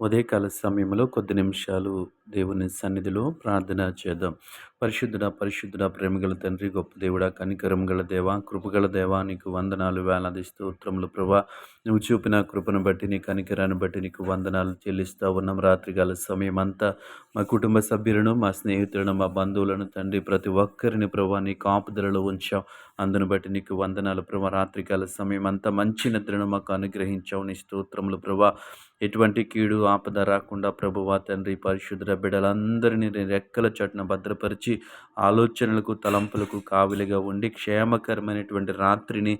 ఉదయకాల సమయంలో కొద్ది నిమిషాలు దేవుని సన్నిధిలో ప్రార్థన చేద్దాం. పరిశుద్ధుడ పరిశుద్ధుడ ప్రేమగల తండ్రి గొప్ప దేవుడ కనికరం గల దేవ కృపగల దేవ నీకు వందనాలు వేలాది స్తోత్రములు ప్రభా. నువ్వు చూపిన కృపను బట్టి నీ కనికరాన్ని బట్టి నీకు వందనాలు చెల్లిస్తూ ఉన్నాం. రాత్రికాల సమయం అంతా మా కుటుంబ సభ్యులను మా స్నేహితులను మా బంధువులను తండ్రి ప్రతి ఒక్కరిని ప్రభా నీ కాపుదలలో ఉంచాం. అందును బట్టి నీకు వందనాలు ప్రభా. రాత్రికాల సమయం అంతా మంచి నిద్రను మాకు అనుగ్రహించావు. నీ స్తోత్రములు ప్రభా. ఎటువంటి కీడు ఆపద రాకుండా ప్రభువా తండ్రి పరిశుద్ర బిడ్డలందరినీ రెక్కల చట్టున భద్రపరిచి ఆలోచనలకు తలంపులకు కావిలిగా ఉండి క్షేమకరమైనటువంటి రాత్రిని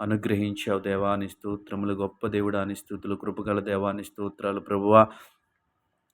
అనుగ్రహించావు దేవాని స్తోత్రములు గొప్ప దేవుడాని స్థుతులు కృపగల దేవాని స్తోత్రాలు ప్రభువా.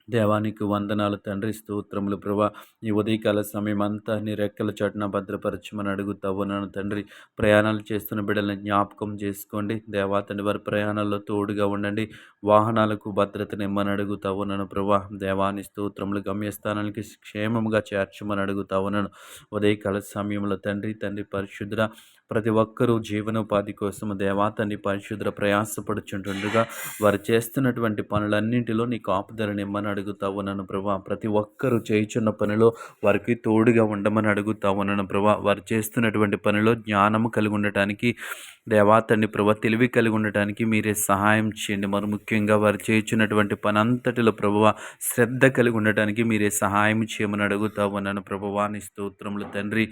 దేవానికి వందనాలు తండ్రి స్తోత్రములు ప్రభా. ఈ ఉదయకాల సమయం అంతా నీ రెక్కల చాటున భద్రపరచమని అడుగుతావు నన్ను తండ్రి. ప్రయాణాలు చేస్తున్న బిడ్డలను జ్ఞాపకం చేసుకోండి. దేవా తండ్రి వారి ప్రయాణాల్లో తోడుగా ఉండండి. వాహనాలకు భద్రతనిమ్మని అడుగుతావు నన్ను ప్రభా. దేవాని స్తోత్రములు గమ్యస్థానానికి క్షేమంగా చేర్చమని అడుగుతావు నన్ను. ఉదయకాల సమయంలో తండ్రి తండ్రి పరిశుద్ధ ప్రతి ఒక్కరూ జీవనోపాధి కోసం దేవాతని పరిశుద్ర ప్రయాసపడుచుంటుండగా వారు చేస్తున్నటువంటి పనులన్నింటిలో నీ కాపుదలని ఇమ్మని అడుగుతావు నన్ను ప్రభా. ప్రతి ఒక్కరూ చేయుచున్న పనిలో వారికి తోడుగా ఉండమని అడుగుతావు నన్ను ప్రభా. వారు చేస్తున్నటువంటి పనిలో జ్ఞానము కలిగి ఉండటానికి దేవా తండ్రి ప్రభ తెలివి కలిగి ఉండటానికి మీరే సహాయం చేయండి. మరి ముఖ్యంగా వారు చేయించినటువంటి పని అంతటిలో ప్రభువ శ్రద్ధ కలిగి ఉండటానికి మీరే సహాయం చేయమని అడుగుతావు నన్ను ప్రభువాని స్తోత్రములు తండ్రి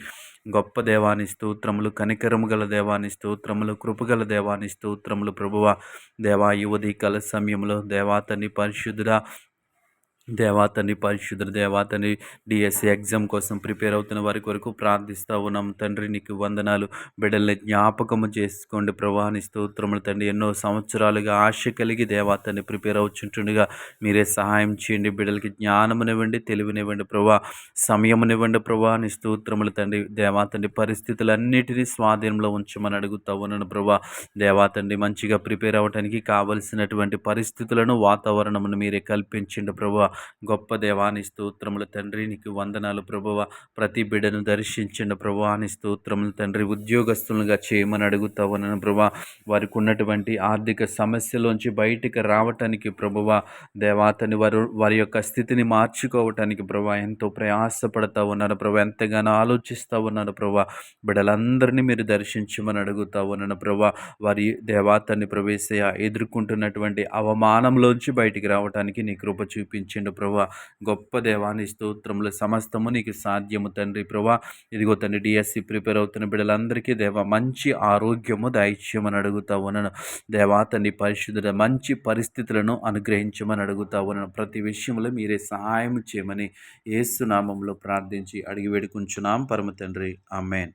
గొప్ప దేవాని స్తోత్రములు కనికరము గల దేవాని స్తోత్రములు కృపగల దేవాని స్తోత్రములు ప్రభువ దేవా యువతి కల సమయంలో దేవా తండ్రి పరిశుద్ధుడ దేవాతని పరిశుద్ధ దేవాతని డిఎస్సి ఎగ్జామ్ కోసం ప్రిపేర్ అవుతున్న వారి కొరకు ప్రార్థిస్తూ ఉన్నాం. తండ్రి నీకు వందనాలు. బిడ్డల్ని జ్ఞాపకము చేసుకోండి ప్రవాహని స్తోత్రములు తండ్రి ఎన్నో సంవత్సరాలుగా ఆశ కలిగి దేవాతని ప్రిపేర్ అవుచుంటుండగా మీరే సహాయం చేయండి. బిడ్డలకి జ్ఞానమునివ్వండి తెలివినివ్వండి ప్రభా. సమయమునివ్వండి ప్రభాని స్తోత్రములు తండ్రి దేవాతండి పరిస్థితులన్నిటినీ స్వాధీనంలో ఉంచమని అడుగుతా ఉన్నాను ప్రభా. దేవాతండి మంచిగా ప్రిపేర్ అవ్వడానికి కావలసినటువంటి పరిస్థితులను వాతావరణమును మీరే కల్పించండి ప్రభా. గొప్ప దేవాని స్తోత్రములు తండ్రి నీకు వందనాలు ప్రభువ. ప్రతి బిడ్డను దర్శించండి ప్రభువాని స్తోత్రములు తండ్రి ఉద్యోగస్తులుగా చేయమని అడుగుతా ఉన్నాను ప్రభా వారికి ఉన్నటువంటి ఆర్థిక సమస్యలోంచి బయటికి రావటానికి ప్రభువ. దేవాతని వారు వారి యొక్క స్థితిని మార్చుకోవటానికి ప్రభా ఎంతో ప్రయాసపడతా ఉన్నారు ప్రభా ఎంతగానో ఆలోచిస్తూ ఉన్నారు ప్రభా బిడ్డలందరినీ మీరు దర్శించమని అడుగుతా ఉన్నాను ప్రభా వారి దేవాతని ప్రవేశ ఎదుర్కొంటున్నటువంటి అవమానంలోంచి బయటికి రావటానికి నీ కృప చూపించండి చేయండి ప్రభా. గొప్ప దేవాన్ని స్తోత్రములు సమస్తము నీకు సాధ్యము తండ్రి ప్రభా. ఇదిగో తండ్రి డిఎస్సి ప్రిపేర్ అవుతున్న బిడ్డలందరికీ దేవ మంచి ఆరోగ్యము దైత్యమని అడుగుతా ఉన్నాను. దేవా తండ్రి పరిశుద్ధుడ మంచి పరిస్థితులను అనుగ్రహించమని అడుగుతా ఉన్నాను. ప్రతి విషయంలో మీరే సహాయం చేయమని ఏసునామంలో ప్రార్థించి అడిగి వేడుకుంటున్నాం. పరమ తండ్రి. ఆమెన్.